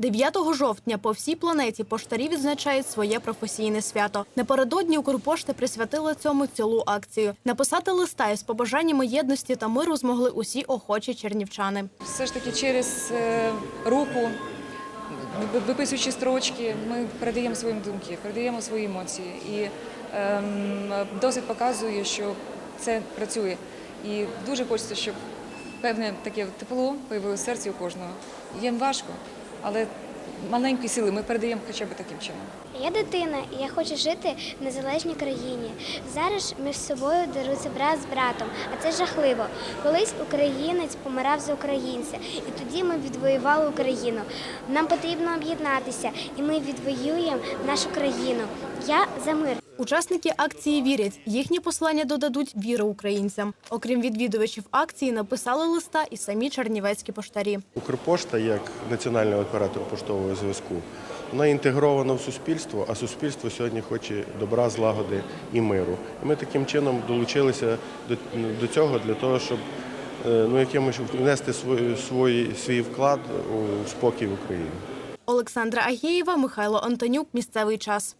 9 жовтня по всій планеті поштарі відзначають своє професійне свято. Напередодні Укрпошта присвятила цьому цілу акцію. Написати листа із побажаннями єдності та миру змогли усі охочі чернівчани. Все ж таки через е, руку, виписуючи строчки, ми передаємо свої думки, передаємо свої емоції. І ем, досвід показує, що це працює. І дуже хочеться, щоб певне таке тепло появилося в серці у кожного. Їм важко, але маленькі сили ми передаємо хоча б таким чином. Я дитина, і я хочу жити в незалежній країні. Зараз між собою деруться брат з братом, а це жахливо. Колись українець помирав за українця, і тоді ми відвоювали Україну. Нам потрібно об'єднатися, і ми відвоюємо нашу країну. Я за мир. Учасники акції вірять, їхні послання додадуть віри українцям. Окрім відвідувачів акції, написали листа і самі чернівецькі поштарі. Укрпошта як національний оператор поштового зв'язку, вона інтегрована в суспільство, а суспільство сьогодні хоче добра, злагоди і миру. І ми таким чином долучилися до, до цього для того, щоб е, ну, якимось внести свій, свій, свій вклад у спокій в Україні. Олександра Агєєва, Михайло Антонюк. Місцевий час.